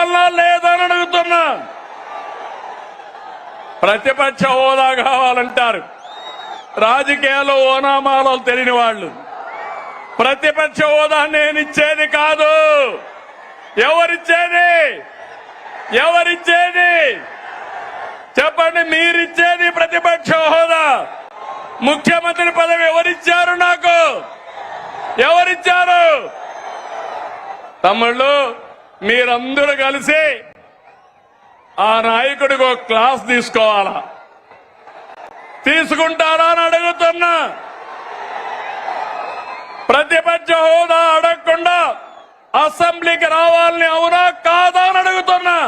కావాలా లేదని అడుగుతున్నా. ప్రతిపక్ష హోదా కావాలంటారు. రాజకీయాలు ఓనామాలో తెలియని వాళ్ళు. ప్రతిపక్ష హోదా నేనిచ్చేది కాదు. ఎవరిచ్చేది? ఎవరిచ్చేది? చెప్పండి మీరిచ్చేది ప్రతిపక్ష హోదా? ముఖ్యమంత్రి పదవి ఎవరిచ్చారు నాకు? ఎవరిచ్చారు? తమ్ముళ్ళు మీరందరూ కలిసి ఆ నాయకుడికి ఒక క్లాస్ తీసుకోవాలా? తీసుకుంటారా అని అడుగుతున్నా. ప్రతిపక్ష హోదా అడగకుండా అసెంబ్లీకి రావాలని అవునా కాదా అని అడుగుతున్నా.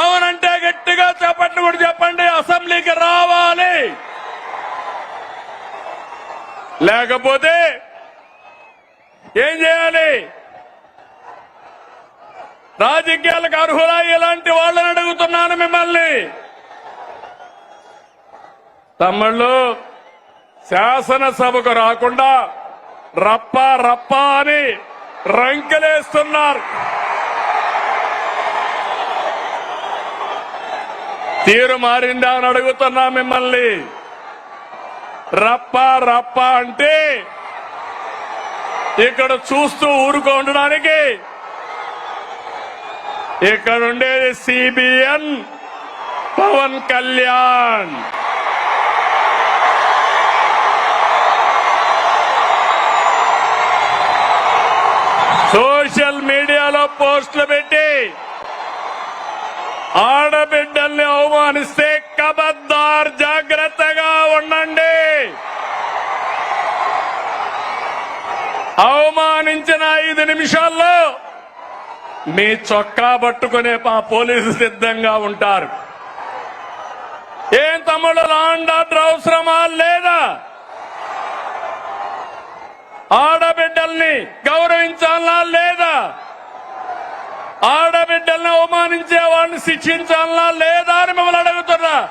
అవునంటే గట్టిగా చెప్పండి కూడా చెప్పండి అసెంబ్లీకి రావాలి. లేకపోతే ఏం చేయాలి? రాజకీయాలకు అర్హులా ఇలాంటి వాళ్ళని అడుగుతున్నాను మిమ్మల్ని. తమ్ముళ్ళు శాసనసభకు రాకుండా రప్ప రప్ప అని రంకెలేస్తున్నారు. తీరు మారిందా అని అడుగుతున్నా మిమ్మల్ని. రప్ప రప్ప అంటే ఇక్కడ చూస్తూ ఊరుకో ఉండడానికి ఇక్కడ ఉండేది సిబిఎన్ పవన్ కళ్యాణ్. సోషల్ మీడియాలో పోస్టులు పెట్టి ఆడబిడ్డల్ని అవమానిస్తే కబద్దార్ జాగ్రత్తగా ఉండండి. అవమానించిన ఐదు నిమిషాల్లో మీ చొక్కా పట్టుకునే మా పోలీసు సిద్ధంగా ఉంటారు. ఏం తమ్ముడు లాండ్ ఆర్డర్ అవసరమా? లేదా? ఆడబిడ్డల్ని గౌరవించాలా? లేదా? ఆడబిడ్డల్ని అవమానించే వాళ్ళని శిక్షించాలా? లేదా అని మిమ్మల్ని అడుగుతున్నా.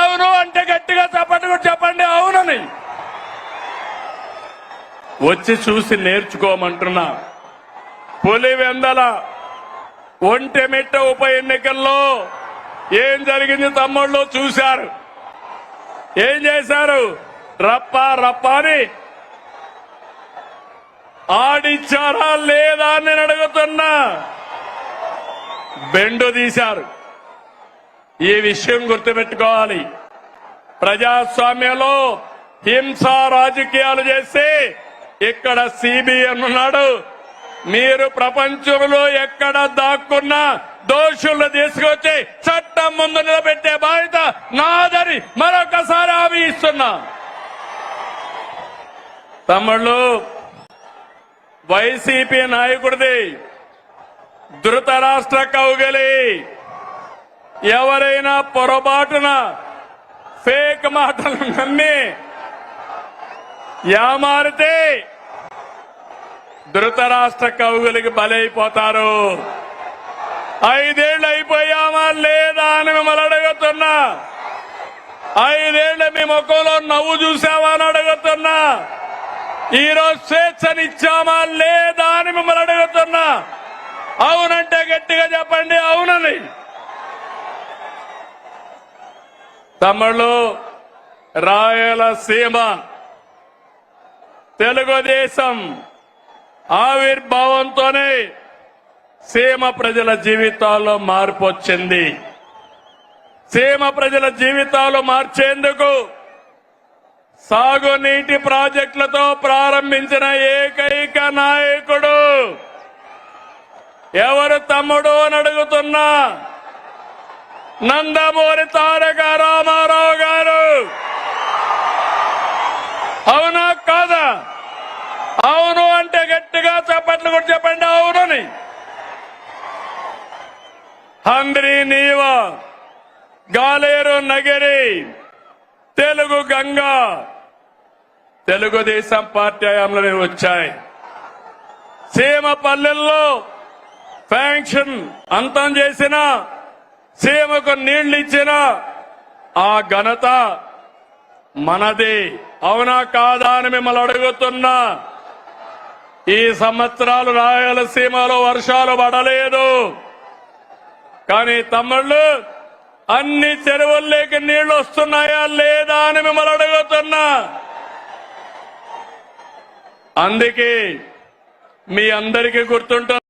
అవును అంటే గట్టిగా చెప్పండి కూడా చెప్పండి. అవునని. వచ్చి చూసి నేర్చుకోమంటున్నా. పులివెందల ఒంటెమిట్ట ఉప ఎన్నికల్లో ఏం జరిగింది తమ్ముళ్ళు చూశారు. ఏం చేశారు? రప్ప రప్ప అని ఆడిచ్చారా లేదా అని నేను అడుగుతున్నా బెండు తీశారు. ఈ విషయం గుర్తుపెట్టుకోవాలి. ప్రజాస్వామ్యంలో హింస రాజకీయాలు చేస్తే ఇక్కడ సిబిఎన్ ఉన్నాడు. మీరు ప్రపంచంలో ఎక్కడ దాక్కున్నా దోషులను తీసుకొచ్చి చట్టం ముందు నిలబెట్టే బాధ్యత నాదని మరొకసారి హామీ ఇస్తున్నా తమ్ముళ్ళు వైసీపీ నాయకుడిది ధృతరాష్ట్ర కౌగలి. ఎవరైనా పొరపాటున ఫేక్ మాటలు నమ్మి యామారితే ధృతరాష్ట్ర కవులకి బలైపోతారు. ఐదేళ్ళు అయిపోయామా? లేదా అని మిమ్మల్ని అడుగుతున్నా. ఐదేళ్ళు మీ ముఖంలో నవ్వు చూసావా అని అడుగుతున్నా. ఈరోజు స్వేచ్ఛనిచ్చామా? లేదా అని మిమ్మల్ని అడుగుతున్నా. అవునంటే గట్టిగా చెప్పండి అవునని. తమిళు రాయలసీమ తెలుగుదేశం. ఆవిర్భావంతోనే సీమ ప్రజల జీవితాల్లో మార్పు వచ్చింది. సీమ ప్రజల జీవితాలు మార్చేందుకు సాగునీటి ప్రాజెక్టులతో ప్రారంభించిన ఏకైక నాయకుడు ఎవరు తమ్ముడు అని అడుగుతున్నా నందమూరి తారక రామారావు గారు. అవునా కాదా అవును అంటే గట్టిగా చప్పట్లు కూడా చెప్పండి అవునని హంద్రి నీవ గాలేరు నగరి తెలుగు గంగా తెలుగుదేశం పార్టీ హయాంలోనే వచ్చాయి. సీమ పల్లెల్లో ఫ్యాంక్షన్ అంతం చేసిన సీమకు నీళ్ళు ఇచ్చిన ఆ ఘనత మనది. అవునా కాదా అని మిమ్మల్ని అడుగుతున్నా. ఈ సంవత్సరాలు రాయలసీమలో వర్షాలు పడలేదు. కానీ తమ్ముళ్ళు అన్ని చెరువుల్లోకి నీళ్ళు వస్తున్నాయా లేదా అని మిమ్మల్ని అడుగుతున్నా. అందుకే మీ అందరికీ గుర్తుంటుంది.